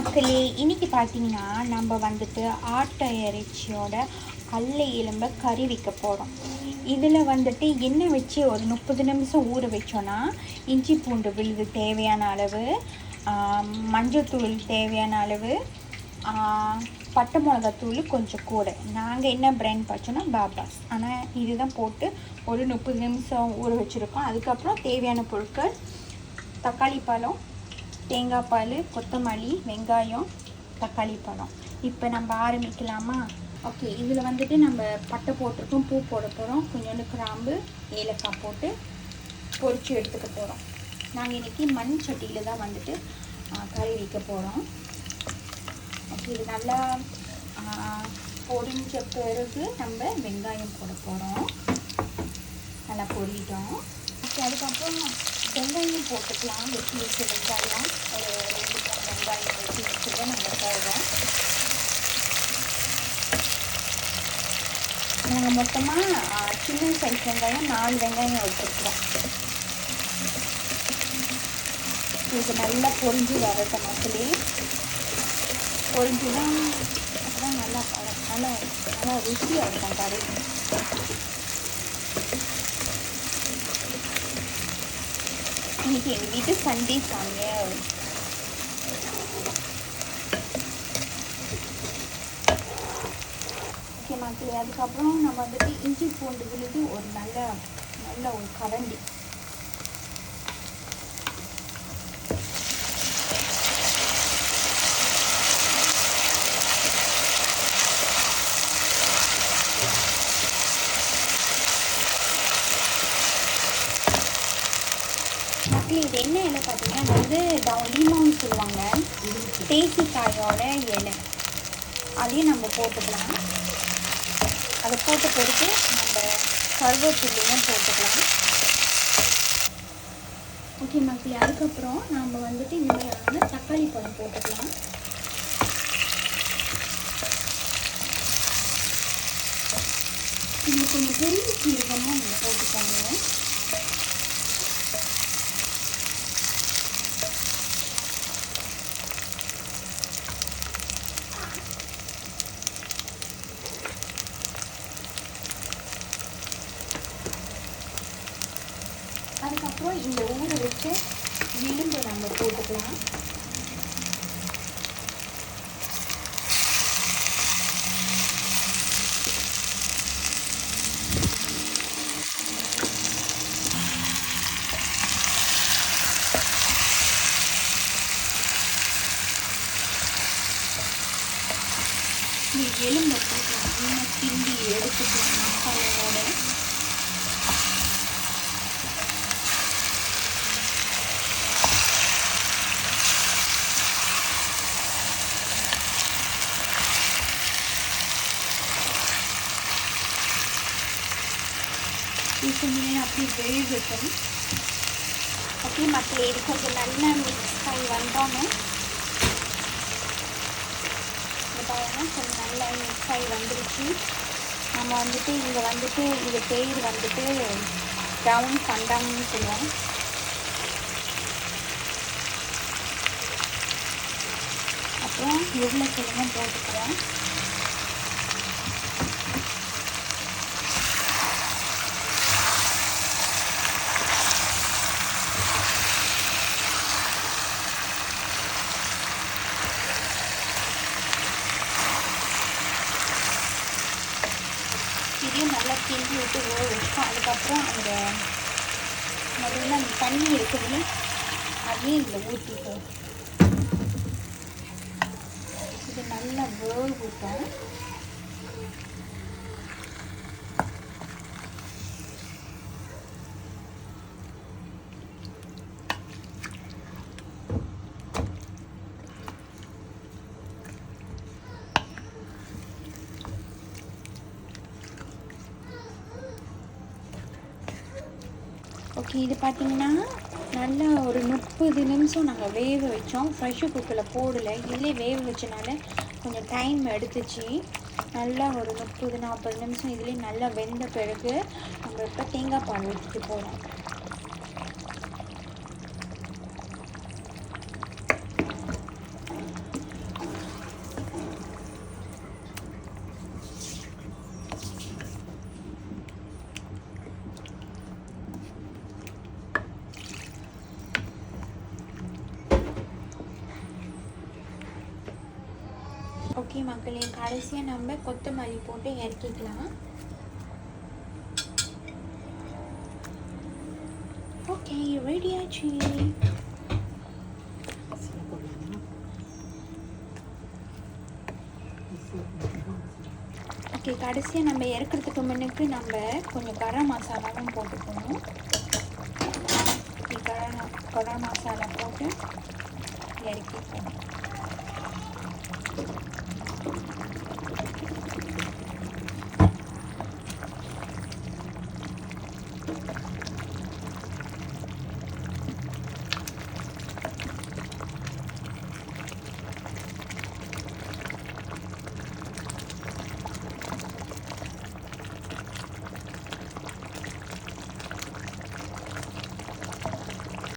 மக்களே இன்றைக்கி பார்த்தீங்கன்னா நம்ம வந்துட்டு ஆட்டை இறைச்சியோட கல்லை எலும்பை கறி வைக்க போகிறோம் இதில் வந்துட்டு எண்ணெய் வச்சு ஒரு முப்பது நிமிஷம் ஊற வச்சோன்னா இஞ்சி பூண்டு விழுது தேவையான அளவு மஞ்சள் தேவையான அளவு பட்டை மிளகாத்தூள் கொஞ்சம் கூட. நாங்கள் என்ன பிராண்ட் பார்த்தோன்னா பாபாஸ். ஆனால் இதுதான் போட்டு ஒரு முப்பது நிமிஷம் ஊற வச்சுருக்கோம். அதுக்கப்புறம் தேவையான பொருட்கள் தக்காளி பழம் தேங்காய் பால் கொத்தமல்லி வெங்காயம் தக்காளி பழம். இப்போ நம்ம ஆரம்பிக்கலாமா? ஓகே இதில் வந்துட்டு நம்ம பட்டை போட்டிருக்கோம் பூ போட போகிறோம் கொஞ்சோண்டு கிராம்பு ஏலக்காய் போட்டு பொறிச்சு எடுத்துக்க போகிறோம் நாங்கள் இன்றைக்கி மண் சட்டியில் தான் வந்துட்டு கறி வைக்க போகிறோம் ஓகே இது நல்லா பொடிஞ்ச பொரிஞ்ச பிறகு நம்ம வெங்காயம் போட போகிறோம் நல்லா பொரிட்டோம். ஓகே அதுக்கப்புறம் வெங்காயம் போட்டுக்கலாம் வெட்டி வச்ச வெங்காயம். ஒரு ரெண்டு மூணு வெங்காயம் வெட்டி வச்சுட்டு நம்ம போடுறோம் நாங்கள் மொத்தமாக சின்ன சைஸ் வெங்காயம் நாலு வெங்காயம் வச்சுருக்குறோம். இது நல்லா பொறிஞ்சு வரட்டும் மக்களே. பொறிஞ்சு தான் அப்பதான் நல்லா நல்லா நல்லா ருசியாக இருக்கும் கறி இன்னைக்கு எங்கள் வீட்டு சண்டே சமையல் ஓகே மக்களே அதுக்கப்புறம் நம்ம வந்துட்டு இஞ்சி பூண்டு விழுது ஒரு நல்ல நல்ல ஒரு கரண்டி. ஆக்சுவலி இது என்ன இலை பார்த்தீங்கன்னா இது வந்து டவுலிமான்னு சொல்லுவாங்க. தேசிக்காயோட இலை. அதையும் நம்ம போட்டுக்கலாம். அதை போட்ட பிறகு நம்ம கருவேப்பிலையும் போட்டுக்கலாம். ஓகே மக்களே அதுக்கப்புறம் நம்ம வந்துட்டு இந்த மாதிரியான தக்காளி பழம் போட்டுக்கலாம். இது கொஞ்சம் பெரிய சீரகமாக நீங்கள் போட்டுக்கோங்க. அதுக்கப்புறம் இந்த ஊற வச்ச விளிம்பு நம்ம போட்டுக்கலாம். எலும்பை போட்டு நல்லா கிண்டி எடுத்துக்கலாம். மசாலாவோட. இது கொஞ்ச நேரம் அப்படியே வேகட்டும் அப்படியே மக்களே இது கொஞ்சம் நல்லா மிக்ஸ் பண்ணி வந்தோன்னே கொஞ்சம் நல்லா மிக்ஸ் ஆகி வந்துருச்சு. நம்ம வந்துட்டு இங்கே வந்துட்டு இந்த பேர் வந்துட்டு டவுன் பண்டாங்கன்னு சொல்லுவோம் அப்புறம் உருளைக்கிழங்கும் போட்டுக்கிறோம் இதையும் நல்லா கிண்டி விட்டு ஊற வச்சோம் அதுக்கப்புறம் அந்த முதல்ல அந்த தண்ணி இருக்குது அதையும் இதில் ஊற்றிப்போம் இது நல்லா வேகட்டும். ஓகே இது பார்த்தீங்கன்னா நல்லா ஒரு முப்பது நிமிஷம் நாங்கள் வேக வச்சோம். ஃப்ரெஷ்ஷு குக்கில் போடலை. இதிலே வேக வச்சனால கொஞ்சம் டைம் எடுத்துச்சு. நல்லா ஒரு முப்பது நாற்பது நிமிஷம் இதுலேயே நல்லா வெந்த பிறகு நம்ம இப்போ தேங்காய் பால் ஊற்றிட்டு போகிறோம் ஓகே மக்களே கடைசியாக நம்ம கொத்தமல்லி போட்டு இறக்கிக்கலாம். ஓகே ரெடி ஆச்சு? ஓகே கடைசியாக நம்ம இறக்கிறதுக்கு முன்னுக்கு நம்ம கொஞ்சம் கரம் மசாலாவும் போட்டுக்கணும். கரம் கரம் மசாலா போட்டு இறக்கிக்கணும்.